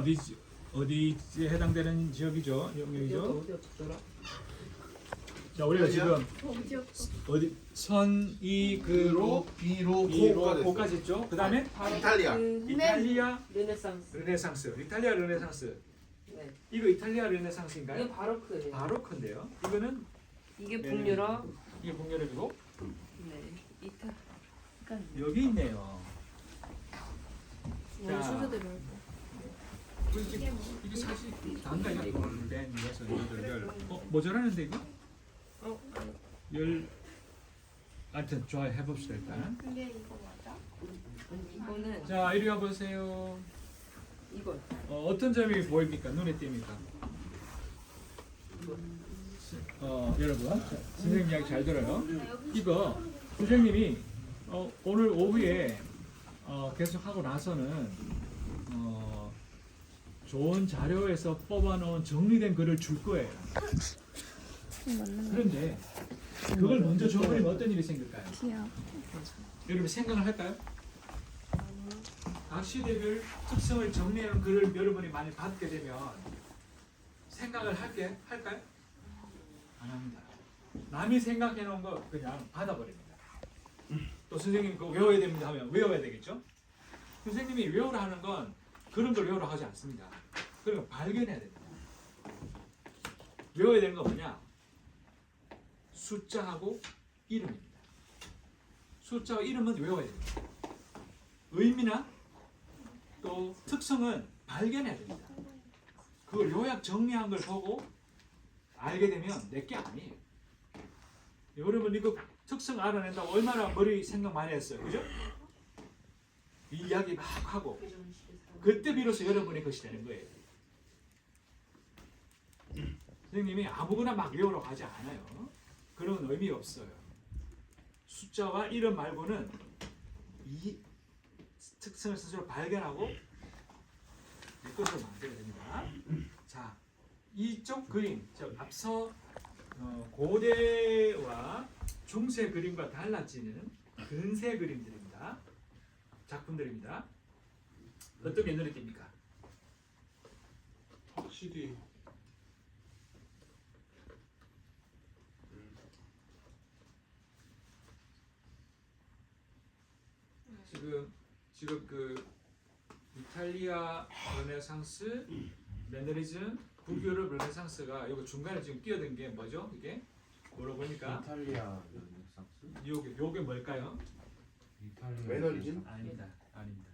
어디 어디에 해당되는 지역이죠? 영역이죠? 어디? 자 우리가 지금? 어디 선이 그로 비로 이로 고까지 고까지 있죠? 그 다음에 이탈리아. 그 이탈리아 르네상스. 르네상스. 이탈리아 르네상스. 네. 이거 이탈리아 르네상스인가요? 이게 바로크예요. 바로크인데요. 이거는 이게 네. 북유럽. 이게 북유럽이고 네. 이탈. 여기 있네요. 뭐 자. 순서대로 할거 이게, 이게 사실 단가가 골덴 여섯 여덟 열. 어 모자라는데 이거? 어? 열. 하여튼 좋아요 해봅시다 일단. 이게 이거 맞아? 이거는 자 이리 와 보세요. 이거. 어, 어떤 점이 보입니까? 눈에 띕니까? 어 여러분 자, 선생님 이야기 잘 들어요. 이거 선생님이 어, 오늘 오후에 어, 계속 하고 나서는 어, 좋은 자료에서 뽑아놓은 정리된 글을 줄 거예요. 그런데 그걸 먼저 줘버리면 어떤 일이 생길까요? 여러분 생각을 할까요? 각 시대별 특성을 정리하는 글을 여러분이 많이 받게 되면 생각을 할게 할까요? 안 합니다. 남이 생각해 놓은 거 그냥 받아버립니다. 또 선생님 그거 외워야 됩니다 하면 외워야 되겠죠? 선생님이 외우라 하는 건 그런 걸 외우라 하지 않습니다. 그러니까 발견해야 됩니다. 외워야 되는 거 뭐냐? 숫자하고 이름입니다. 숫자와 이름은 외워야 됩니다. 의미나 또 특성은 발견해야 됩니다. 그걸 요약 정리한 걸 보고 알게 되면 내게 아니에요. 여러분 이거 특성 알아낸다고 얼마나 머리 생각 많이 했어요. 그죠? 이 이야기 막 하고 그때 비로소 여러분이 것이 되는 거예요. 선생님이 아무거나 막 외우러 가지 않아요. 그런 의미 없어요. 숫자와 이름 말고는 이 특성을 스스로 발견하고 내 것으로 만들어야 됩니다. 자, 이쪽 그림, 즉 앞서 어, 고대와 중세 그림과 달라지는 근세 그림들입니다. 작품들입니다. 어떤 게 눈에 띕니까? 확실히 지금 지금 그 이탈리아 르네상스, 매너리즘, 북유럽 르네상스가 여기 중간에 지금 끼어든 게 뭐죠? 이게 뭐로 보니까 이탈리아 르네상스? 요게 요게 뭘까요? 이탈리아 매너리즘? 르네상스? 아닙니다. 아닙니다.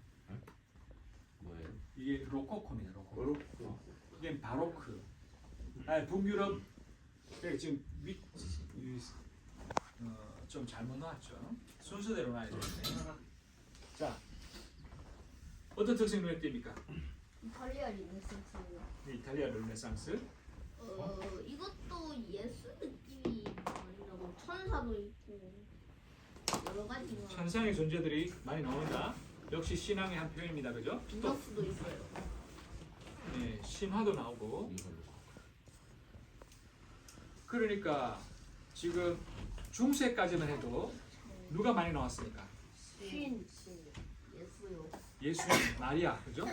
뭐예요? 이게 로코코입니다. 로코코. 바로 이게 바로크. 아, 북유럽 예, 지금 밑, 이, 어, 좀 잘못 나왔죠. 순서대로 놔야 되는데. 자, 어떤 특징 눈에 띕니까? 이탈리아 리네상스예요. 이탈리아 르네상스. 어 이것도 예수 느낌이 많이 나고 천사도 있고 여러 가지가 천상의 존재들이 많이 나온다. 역시 신앙의 한 표현입니다. 그죠? 또 비너스도 있어요. 네, 신화도 나오고. 그러니까 지금 중세까지만 해도 누가 많이 나왔습니까? 신, 신, 예수 마리아 그죠?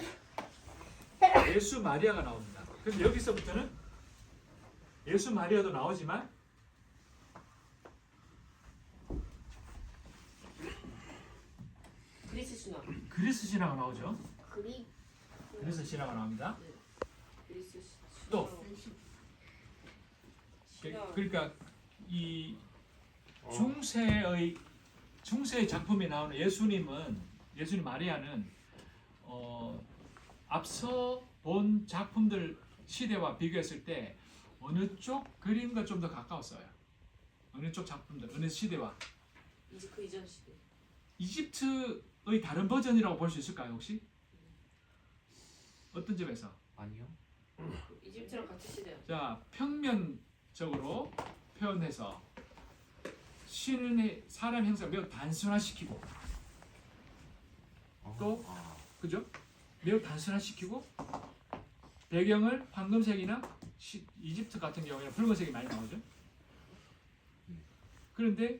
예수 마리아가 나옵니다. 근데 여기서부터는 예수 마리아도 나오지만 그리스 신화. 그리스 신화가 나오죠. 그리 그리스 신화가 나옵니다. 그리스 시- 또. 신화. 그- 신화. 그러니까 이 중세의 중세의 작품이 나오는 예수님은 예수님 마리아는 어, 앞서 본 작품들 시대와 비교했을 때 어느 쪽 그림과 좀 더 가까웠어요. 어느 쪽 작품들 어느 시대와 그 이전 시대. 이집트의 다른 버전이라고 볼 수 있을까요 혹시? 어떤 점에서? 아니요? 이집트랑 같은 시대야. 자 평면적으로 표현해서 신의 사람 형상 매우 단순화시키고 어? 또? 아, 그죠? 매우 단순화시키고 배경을 황금색이나 시- 이집트 같은 경우에는 붉은색이 많이 나오죠. 그런데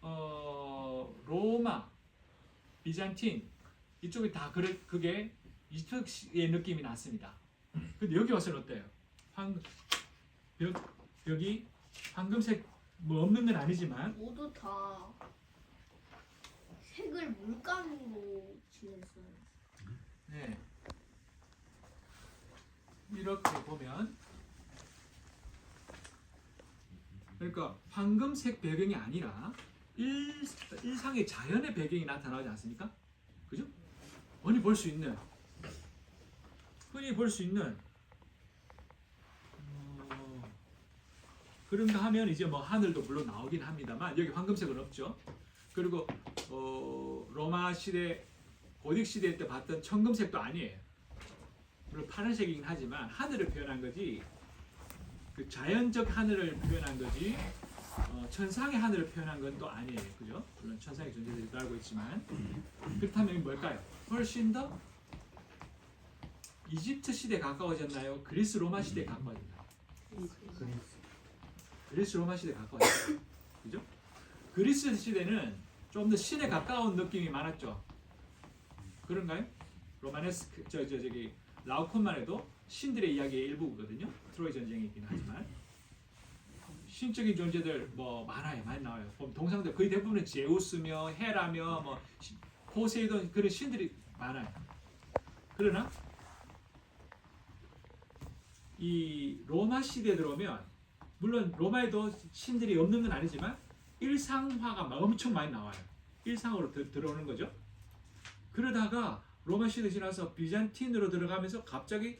어, 로마, 비잔틴 이쪽이 다 그래, 그게 이집트의 느낌이 났습니다. 근데 여기 와서는 어때요? 황 벽, 벽이 황금색 뭐 없는 건 아니지만 모두 다 색을 물감으로 칠했어요. 네. 이렇게 보면 그러니까 황금색 배경이 아니라 일, 일상의 자연의 배경이 나타나지 않습니까? 그죠? 흔히 볼 수 있는 흔히 볼 수 있는 어, 그런가 하면 이제 뭐 하늘도 물론 나오긴 합니다만 여기 황금색은 없죠. 그리고 어, 로마 시대 고딕 시대 때 봤던 청금색도 아니에요. 물론 파란색이긴 하지만 하늘을 표현한 거지 그 자연적 하늘을 표현한 거지 어, 천상의 하늘을 표현한 건 또 아니에요. 그죠? 물론 천상의 존재들도 알고 있지만 그렇다면 뭘까요? 훨씬 더 이집트 시대에 가까워졌나요? 그리스 로마 시대에 가까워졌나요? 그리스 로마 시대에 가까워졌어요. 그죠? 그리스 시대는 좀 더 신에 가까운 느낌이 많았죠. 그런가요? 로마네스크 저 저 저기 라오콘만 해도 신들의 이야기의 일부거든요. 트로이 전쟁이긴 하지만 신적인 존재들 뭐 많아요, 많이 나와요. 보면 동상들 거의 대부분은 제우스며 헤라며 뭐 시- 포세이돈 그런 신들이 많아요. 그러나 이 로마 시대에 들어오면 물론 로마에도 신들이 없는 건 아니지만 일상화가 막 엄청 많이 나와요. 일상으로 들- 들어오는 거죠. 그러다가 로마 시대 지나서 비잔틴으로 들어가면서 갑자기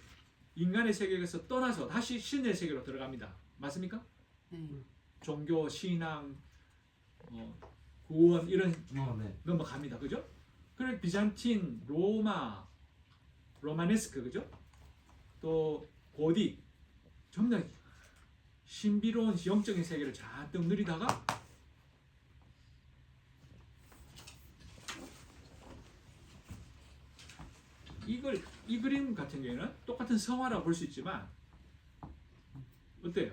인간의 세계에서 떠나서 다시 신의 세계로 들어갑니다. 맞습니까? 네. 종교, 신앙, 어, 구원 이런 어, 네. 넘어갑니다. 그죠? 그리고 비잔틴, 로마, 로마네스크 그죠? 또 고딕 전부 다 신비로운 영적인 세계를 잔뜩 누리다가 이걸 이 그림 같은 경우에는 똑같은 성화라고 볼 수 있지만 어때요?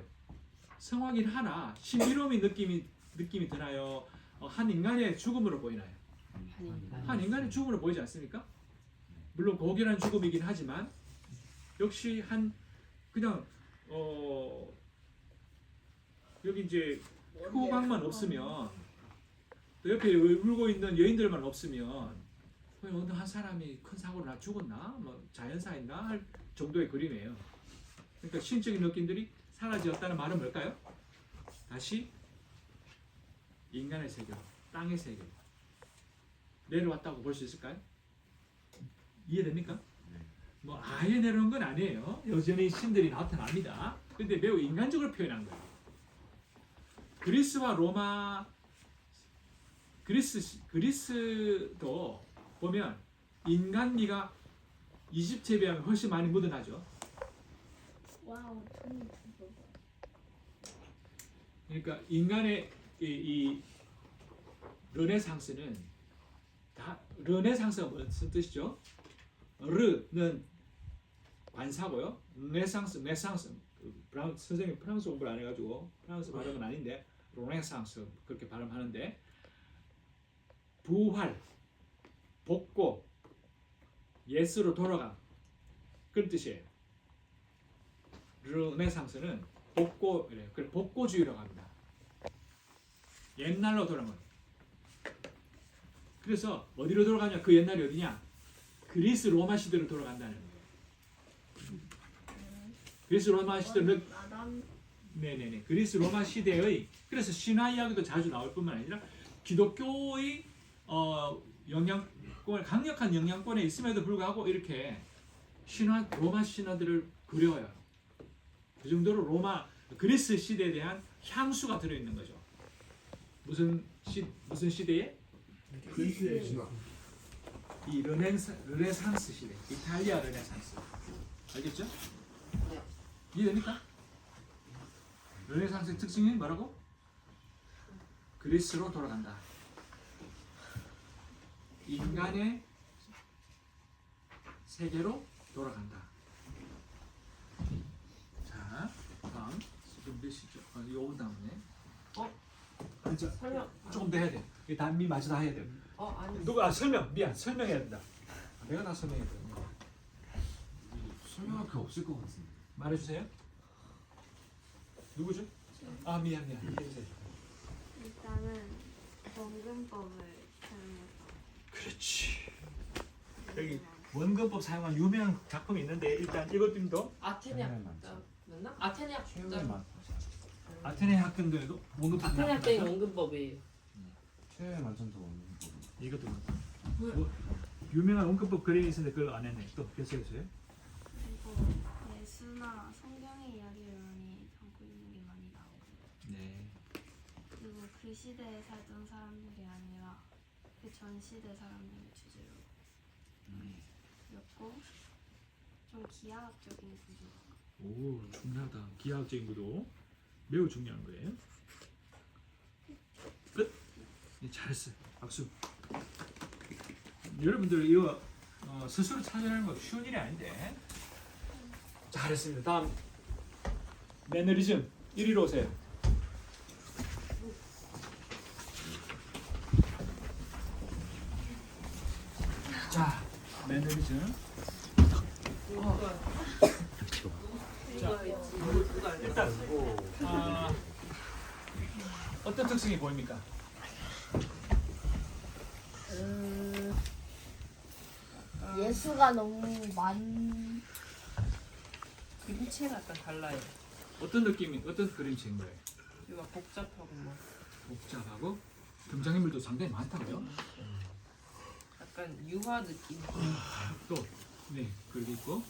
성화긴 하나 신비로움이 느낌이 느낌이 드나요? 어, 한 인간의 죽음으로 보이나요? 한 인간의 죽음으로 보이지 않습니까? 물론 고결한 죽음이긴 하지만 역시 한 그냥 어 여기 이제 후광만 없으면 또 옆에 울고 있는 여인들만 없으면 어느 한 사람이 큰 사고로 나 죽었나 뭐 자연사했나 할 정도의 그림이에요. 그러니까 신적인 느낌들이 사라졌다는 말은 뭘까요? 다시 인간의 세계, 땅의 세계 내려왔다고 볼 수 있을까요? 이해됩니까? 네. 뭐 아예 내려온 건 아니에요. 여전히 신들이 나타납니다. 근데 매우 인간적으로 표현한 거예요. 그리스와 로마 그리스 그리스도 보면 인간미가 이집트에 비하면 훨씬 많이 묻어나죠. 와우, 그러니까 인간의 이, 이 르네상스는 다 르네상스가 무슨 뜻이죠? 르는 관사고요. 르네상스, 네상스. 그 프랑 선생님 프랑스 공부를 안 해가지고 프랑스 발음은 아닌데 르네상스 그렇게 발음하는데 부활, 복고, 예수로 돌아가 그런 뜻이에요. 르네상스는 복고 그래요. 그래 복고주의라고 합니다. 옛날로 돌아간 거예요. 그래서 어디로 돌아가냐? 그 옛날이 어디냐? 그리스 로마 시대로 돌아간다는 거예요. 그리스 로마 시대는 네네네 그리스 로마 시대의 그래서 신화 이야기도 자주 나올 뿐만 아니라 기독교의 어, 영향 권을 강력한 영향권에 있음에도 불구하고 이렇게 신화 로마 신화들을 그려요. 그 정도로 로마 그리스 시대에 대한 향수가 들어 있는 거죠. 무슨 시 무슨 시대에 그리스의 신화. 이 르네사, 르네상스 시대, 이탈리아 르네상스. 알겠죠? 네. 이해됩니까? 르네상스의 특징이 뭐라고? 그리스로 돌아간다. 인간의 세계로 돌아간다. 자, 다음 지금 몇 시죠? 아, 5분 남았네. 어? 아니, 저, 설명. 조금 더 해야 돼. 이 단미 마저 다 해야 돼. 어 아니. 누가 아, 설명 미안 설명해야 된다. 아, 내가 다 설명해야 돼. 이거밖에 없을 것 같은데. 말해주세요. 누구죠? 아 미안 미안. 해주세요. 일단은 원근법을 그렇지. 여기 원근법 사용한 유명한 작품이 있는데 일단 이것도 아테네 최근에 많죠. 학 맞나? 아테네 학 최근에 많. 아테네 학생들도 원근법 아테네? 학생이 원근법이에요. 만천도 없는 거. 이것도 뭐, 유명한 원근법 그림이 있는데 그걸 안 했네. 또 계속해서요. 그리고 예수나 성경의 이야기를 많이 담고 있는 게 많이 나오고 네. 그리고 그 시대에 살던 사람들이 아니라 그 전 시대 사람들을 주제로 그렸고 좀 기하학적인 구조 오 중요하다. 기하학적인 구도 매우 중요한 거예요. 끝. 네, 잘했어. 박수. 여러분들 이거 어, 스스로 찾아내는 거 쉬운 일이 아닌데. 잘했습니다. 다음 매너리즘 1위로 오세요. 일단 아, 어떤 특징이 보입니까? 음, 예수가 너무 많. 그림체가 약간 달라요. 어떤 느낌이 어떤 그림체인 거예요? 여기가 복잡하고 뭐 복잡하고 등장인물도 상당히 많다고요. 약간 유화 느낌. 또 네, 그리고 있고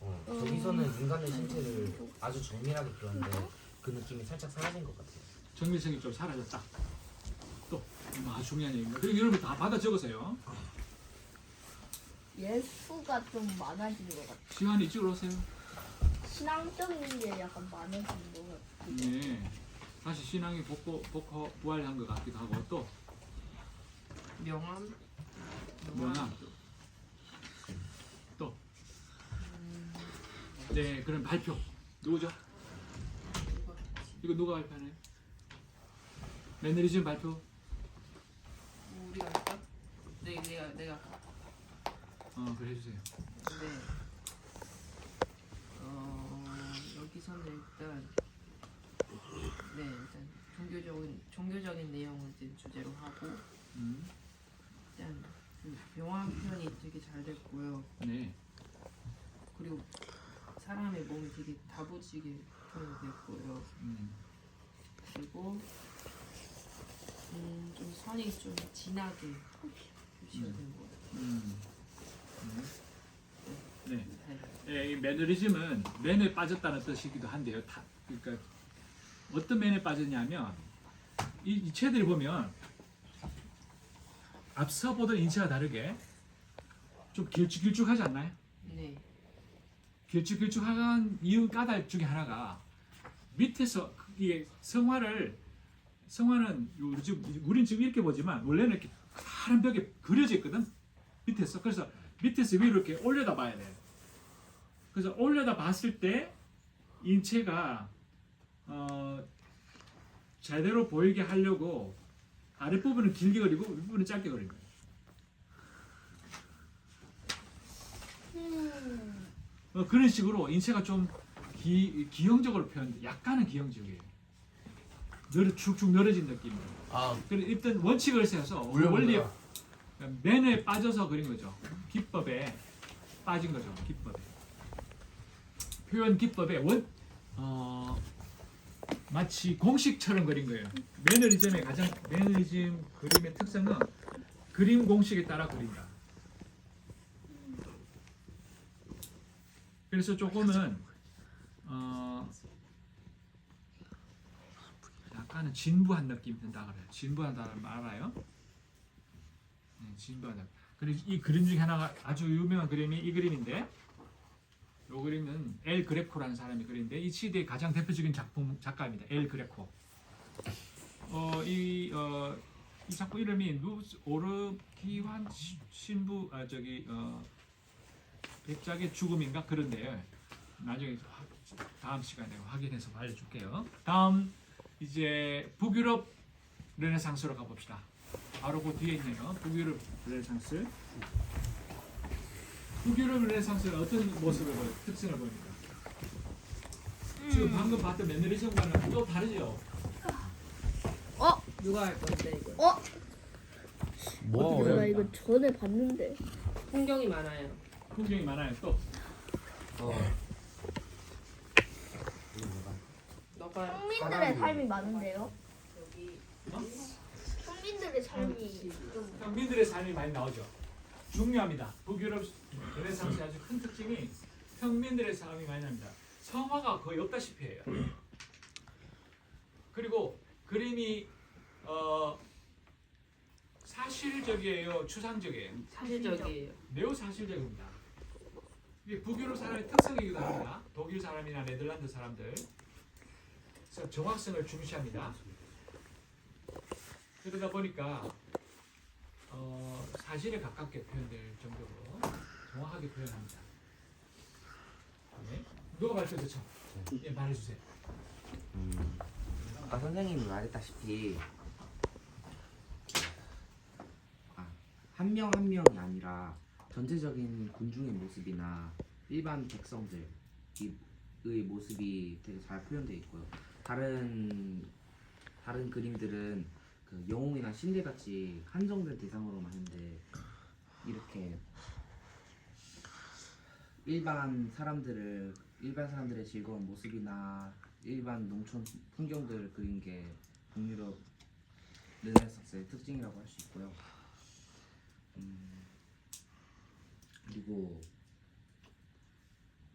어, 저기서는 인간의 신체를 아주 정밀하게 그렸는데 그 느낌이 살짝 사라진 것 같아요. 정밀성이 좀 사라졌다. 또 아주 중요한 얘기입니다. 그리고 여러분 다 받아 적으세요. 예수가 좀 많아진 것 같아. 시간이 이쪽으로 오세요. 신앙적인 게 약간 많아진 것 같아. 네. 다시 신앙이 복고 복호 부활한 것 같기도 하고 또 명함. 명함 또 네, 그런 발표 누구죠? 이거 누가 발표하나요? 매너리즘 발표 뭐 우리가 할까? 네, 내가 내가 어 그래 해주세요. 네. 어 여기서는 일단 네 일단 종교적인 종교적인 내용을 이제 주제로 하고 음, 일단 그 명확 표현이 되게 잘 됐고요. 네, 그리고 사람의 몸이 되게 다부지게 표현됐고요. 음, 그리고 음, 좀 선이 좀 진하게 표시가 된것 같아요. 음, 음. 네. 네. 예, 이 매너리즘은 맨에 빠졌다는 뜻이기도 한데요. 다, 그러니까 어떤 맨에 빠졌냐면 이, 이 채들이 보면 앞서 보던 인체와 다르게 좀 길쭉길쭉하지 않나요? 네. 길쭉길쭉한 이유 까닭 중에 하나가 밑에서 이게 성화를 성화는 우리 지금 우리는 지금 이렇게 보지만 원래는 이렇게 파란 벽에 그려져 있거든 밑에서 그래서 밑에서 위로 이렇게 올려다 봐야 돼. 그래서 올려다 봤을 때 인체가 어, 제대로 보이게 하려고 아랫부분은 길게 그리고 윗부분은 짧게 그린 거예요. 음, 어, 그런 식으로 인체가 좀 기, 기형적으로 표현돼. 약간은 기형적이에요. 늘어 축축 늘어진 느낌으로. 아, 그래 일단 원칙을 세워서 원리 맨에 빠져서 그린 거죠. 기법에 빠진 거죠. 기법에 표현 기법에 원 어, 마치 공식처럼 그린 거예요. 매너리즘의 가장 매너리즘 그림의 특성은 그림 공식에 따라 그린다. 그래서 조금은 어, 약간은 진부한 느낌이 든다 그래요. 진부하다는 말 알아요? 네, 진부하다. 그리고 이 그림 중에 하나가 아주 유명한 그림이 이 그림인데, 이 그림은 엘 그레코라는 사람이 그린데 이 시대의 가장 대표적인 작품 작가입니다. 엘 그레코. 어, 이, 어, 이 작품 이름이 누스 오르기환 시- 신부 아 저기 어, 백작의 죽음인가 그런데요. 나중에 화- 다음 시간에 확인해서 알려줄게요. 다음 이제 북유럽 르네상스로 가봅시다. 바로 그 뒤에 있네요. 북유럽 르네상스. 북유럽 르네상스는 어떤 모습을 보여, 특징을 보입니까? 지금 방금 봤던 매너리즘과는 또 다르죠. 누가 할 건데 이거? 어, 나 이거 전에 봤는데. 풍경이 많아요. 풍경이 많아요. 또 어. 너가 평민들의 삶이 많은데요. 여기 평민들의 삶이 좀 평민들의 삶이 많이 나오죠. 중요합니다. 북유럽 르네상스의 아주 큰 특징이 평민들의 삶이 많이 납니다. 성화가 거의 없다시피 해요. 그리고 그림이 어, 사실적이에요, 추상적이에요. 사실적이에요. 매우 사실적입니다. 이게 북유럽 사람의 특성이기도 합니다. 독일 사람이나 네덜란드 사람들 그래서 정확성을 중시합니다. 그러다 보니까 어, 사실에 가깝게 표현될 정도로 정확하게 표현합니다. 네. 누가 발표됐죠? 예, 말해주세요. 음, 아까 선생님이 말했다시피 아, 한명 한 명이 아니라 전체적인 군중의 모습이나 일반 백성들의 모습이 되게 잘 표현되어 있고요. 다른 다른 그림들은 그 영웅이나 신들같이 한정된 대상으로만 하는데 이렇게 일반 사람들을 일반 사람들의 즐거운 모습이나 일반 농촌 풍경들을 그린 게 북유럽 르네상스의 특징이라고 할 수 있고요. 음, 그리고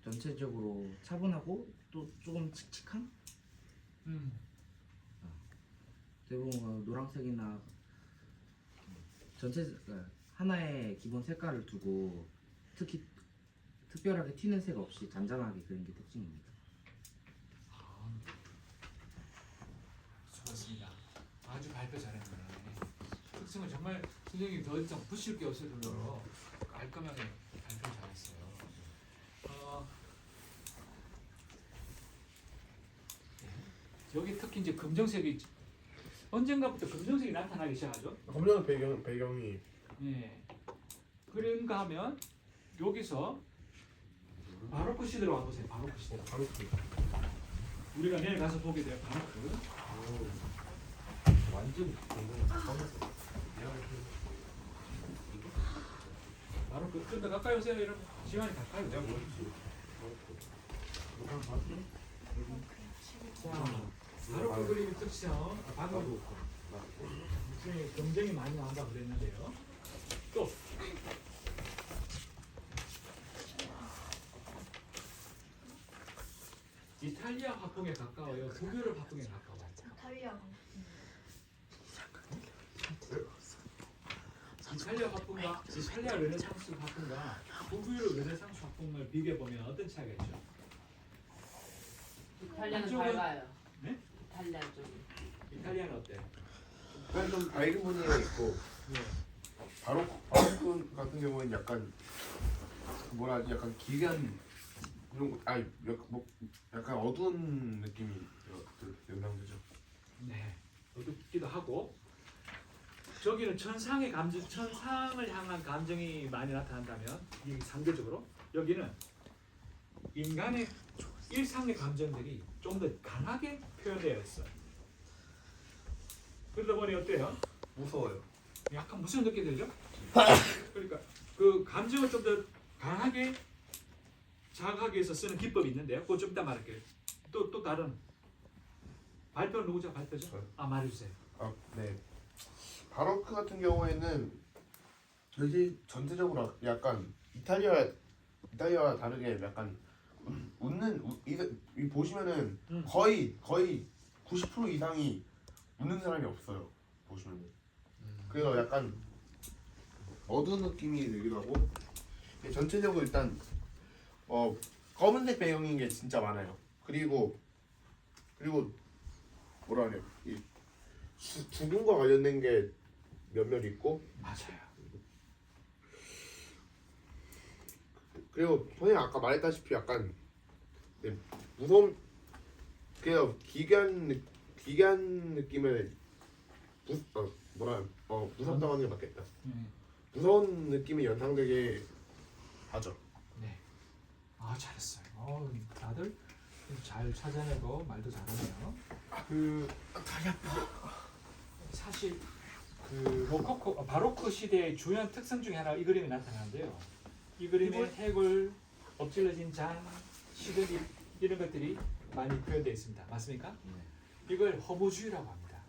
전체적으로 차분하고 또 조금 칙칙한 음, 대부분 어, 노란색이나 전체 어, 하나의 기본 색깔을 두고 특히 특별하게 튀는 색 없이 잔잔하게 그린 게 특징입니다. 수고하셨습니다. 아주 발표 잘했네. 특성을 정말 선생님이 더 이상 붙일 게 없을 정도로 깔끔하게 발표 잘했어요. 어, 네. 여기 특히 이제 금정색이 언젠가부터 금정색이 나타나기 시작하죠. 검정 배경 배경이 예. 그런가 하면 여기서 바로크 시대로 와보세요. 바로크 시대로. 바로 그 우리가 내일 가서 보게 돼요. 바로크. 완전 배경이 검은색. 바로크. 좀더 가까이 오세요, 여러분. 시간이 가까이 오세요. 자, 바로크 그림의 특성. 아, 방금 선생님이 경쟁이 많이 나온다고 그랬는데요. 또 이탈리아 화풍에 가까워요. 북유럽 화풍에 가까워요. 이탈리아. 이탈리아 화풍과 이탈리아 르네상스 화풍과 북유럽 르네상스 화풍을 비교해 보면 어떤 차이가 있죠? 이탈리아는 한쪽은- 밝아요. 네? 이탈리아 쪽이. 이탈리아는 어때? 약간 좀 밝은 분위기가 있고 네. 바로 바로 같은 경우에는 약간 뭐라 하지 약간 기괴한 그런 거 아니 약간 뭐 약간 어두운 느낌이 연상되죠. 네. 어둡기도 하고 저기는 천상의 감정, 천상을 향한 감정이 많이 나타난다면 이 상대적으로 여기는 인간의 일상의 감정들이 좀 더 강하게 표현되어 있어요. 그러다 보니 어때요? 무서워요. 약간 무슨 느낌이 들죠? 그러니까 그 감정을 좀 더 강하게 자극하기 위해서 쓰는 기법이 있는데요. 그거 좀 이따 말할게요. 또 또 다른 발표 누구죠? 발표죠? 저요. 아 말해주세요. 아 네. 바로크 같은 경우에는 여기 전체적으로 약간 이탈리아 이탈리아와 다르게 약간 웃는 우- 이, 이 보시면은 음. 거의 거의 90% 이상이 웃는 사람이 없어요 보시면은 그래서 약간 어두운 느낌이 들기도 하고. 예, 전체적으로 일단 어 검은색 배경인 게 진짜 많아요. 그리고 그리고 뭐라 하냐 이 주- 죽음과 관련된 게 몇몇 있고. 맞아요. 그리고 선생님 아까 말했다시피 약간 네, 무서운 그냥 기괴한 느- 기괴한 느낌을 무, 어, 뭐라 어 무섭다고 하는 게 맞겠다 네. 무서운 느낌이 연상되게 하죠 아 잘했어요. 어, 다들 잘 찾아내고 말도 잘하네요. 그 다리 아파. 사실 그 로코코 어, 바로크 시대의 주요한 특성 중에 하나가 이 그림이 나타나는데요. 이 그림에 해골, 엎질러진 장, 시드니 이런 것들이 많이 표현되어 있습니다. 맞습니까? 이걸 허무주의라고 합니다.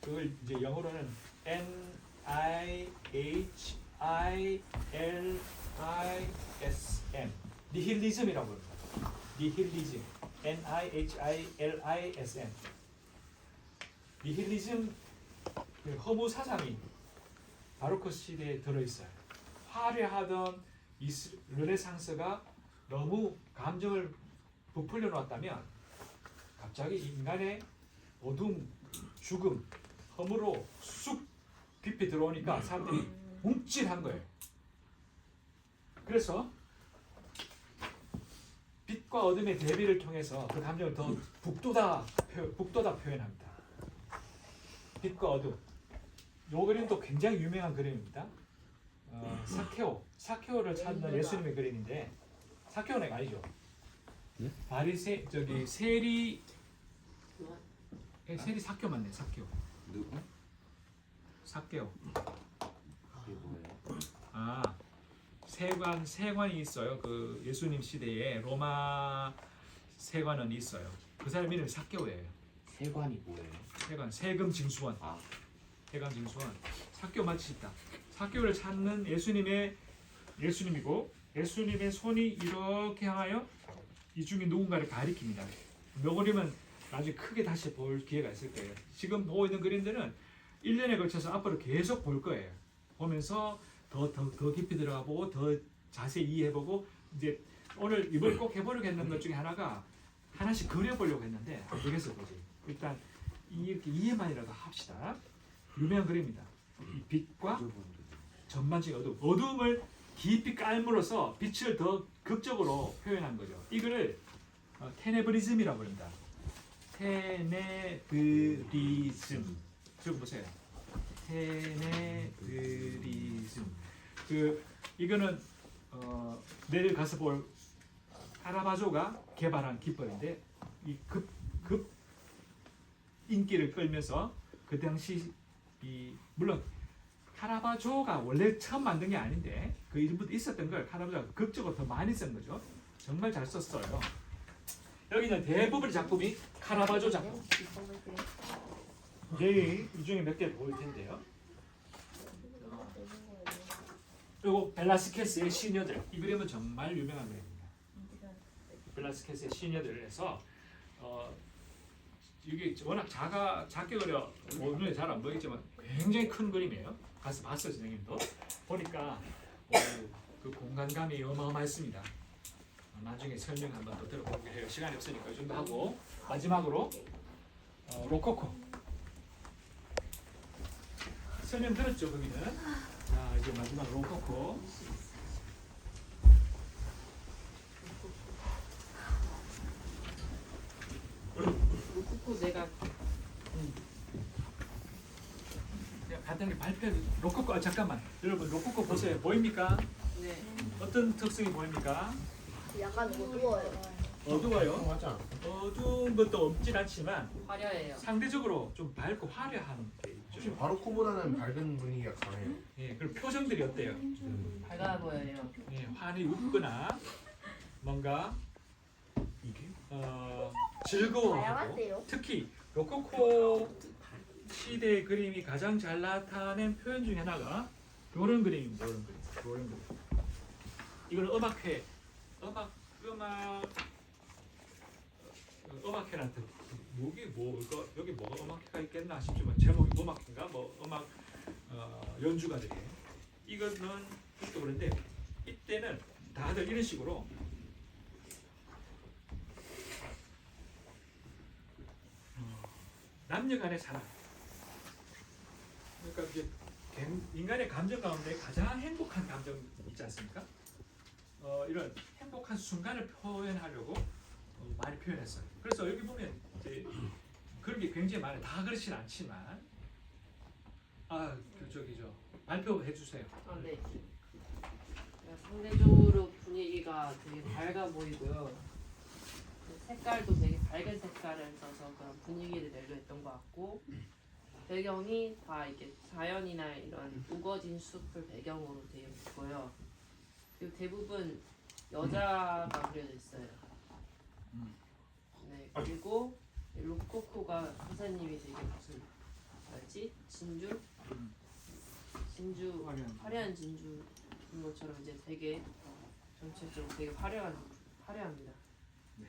그걸 이제 영어로는 N I H I L I S M 니힐리즘이라고 합니다. 니힐리즘 N I H I L I S M 니힐리즘 그 허무 사상이 바로크 시대에 들어 있어요. 화려하던 르네상스가 너무 감정을 부풀려 놓았다면 갑자기 인간의 어둠, 죽음, 허무로 쑥 깊이 들어오니까 사람들이 움찔한 거예요. 그래서 빛과 어둠의 대비를 통해서 그 감정을 더 북돋아 표, 북돋아 표현합니다. 빛과 어둠. 요 그림도 굉장히 유명한 그림입니다. 어, 사케오, 사케오를 찾는 예수님의 그림인데 사케오는 아니죠. 바리세 저기 세리 예, 세리 사케오 맞네 사케오. 누구? 사케오. 뭐예요? 아 세관 세관이 있어요. 그 예수님 시대에 로마 세관은 있어요. 그 사람 이름이 사케오예요. 세관이 뭐예요? 세관 세금 징수원. 아 세금 징수원. 사케오 맞으시다. 사케오를 찾는 예수님의 예수님이고 예수님의 손이 이렇게 향하여 이 중에 누군가를 가리킵니다. 요 그림은 나중에 크게 다시 볼 기회가 있을 거예요. 지금 보고 있는 그림들은 1년에 걸쳐서 앞으로 계속 볼 거예요. 보면서 더, 더, 더 깊이 들어가 보고 더 자세히 이해해보고 이제 오늘 이번 꼭 해보려고 했는 것 중에 하나가 하나씩 그려보려고 했는데 안 되겠어 보지. 일단 이렇게 이해만이라도 합시다. 유명한 그림입니다. 이 빛과 전반적인 어둠, 어둠을 깊이 깔므로써 빛을 더 극적으로 표현한 거죠. 이거를 어, 테네브리즘이라고 합니다. 테네브리즘. 좀 보세요. 테네브리즘. 그 이거는 어, 내일 가서 볼 카라바조가 개발한 기법인데 이급 급 인기를 끌면서 그 당시 이 물론 카라바조가 원래 처음 만든 게 아닌데 그 이름부터 있었던 걸 카라바조가 극적으로 더 많이 쓴 거죠. 정말 잘 썼어요. 여기는 대부분의 작품이 카라바조 작품. 내일 이 중에 몇 개 보일 텐데요. 그리고 벨라스케스의 시녀들 이 그림은 정말 유명한 그림입니다. 벨라스케스의 시녀들을 해서 어, 이게 워낙 작아 작게 그려 뭐 눈에 잘 안 보이지만 굉장히 큰 그림이에요. 가서 봤어요 선생님도. 보니까 오, 그 공간감이 어마어마했습니다. 어, 나중에 설명 한번 더 들어보기로 해요. 시간이 없으니까 이 정도 하고. 마지막으로 어, 로코코. 설명 들었죠 거기는? 자 이제 마지막 로코코. 로코코 내가 제가 간단히 발표 로코코 아, 잠깐만 여러분 로코코 보세요 보입니까? 네 어떤 특성이 보입니까? 약간 어두워요. 어두워요. 않아? 어두운 것도 없진 않지만 화려해요. 상대적으로 좀 밝고 화려한 게 있죠. 혹시 바로 코보다는 밝은 분위기가 강해요. 예, 그리고 표정들이 어때요? 밝아 보여요. 예, 환히 웃거나 뭔가 이게? 어, 즐거워하고 다양한데요? 특히 로코코 시대의 그림이 가장 잘 나타낸 표현 중에 하나가 이런 그림입니다. 이런 그림. 이런 그림. 이거는 음악회, 음악, 음악, 어, 음악회란 뜻. 뭐기 뭐 이거 여기 뭐가 음악회가 있겠나 싶지만 제목이 음악인가 뭐 음악 어, 연주가들이 이거는 또 그런데 이때는 다들 이런 식으로 남녀간의 사랑. 그러니까 갱- 인간의 감정 가운데 가장 행복한 감정 있지 않습니까? 어, 이런 행복한 순간을 표현하려고 어, 많이 표현했어요. 그래서 여기 보면 이제 그런 게 굉장히 많아요. 다 그렇진 않지만 아, 그저 발표해 주세요. 아 네. 제가 상대적으로 분위기가 되게 밝아 보이고요. 색깔도 되게 밝은 색깔을 써서 그런 분위기를 내려 했던 것 같고 배경이 다 이렇게 자연이나 이런 우거진 숲을 배경으로 되어 있고요. 그리고 대부분 여자가 그려져 있어요. 음. 네 그리고 로코코가 선생님이 되게 무슨 뭐였지 진주 음. 진주 화려한. 화려한 진주 인 것처럼 이제 되게 전체적으로 되게 화려한 화려합니다. 네.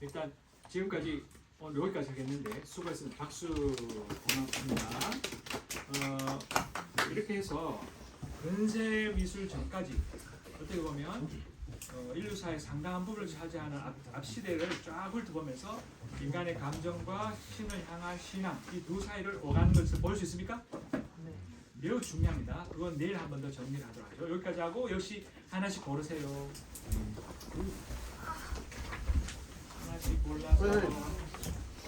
일단 지금까지 오늘 여기까지 하겠는데 수고했습니다. 박수 고맙습니다. 어, 이렇게 해서 근세 미술 전까지 어떻게 보면 어, 인류사의 상당한 부분을 차지하는 앞, 앞 시대를 쫙 훑어보면서 인간의 감정과 신을 향한 신앙 이 두 사이를 오가는 것을 볼 수 있습니까? 네. 매우 중요합니다. 그건 내일 한 번 더 정리를 하도록 하죠. 여기까지 하고 역시 하나씩 고르세요. 하나씩 골라서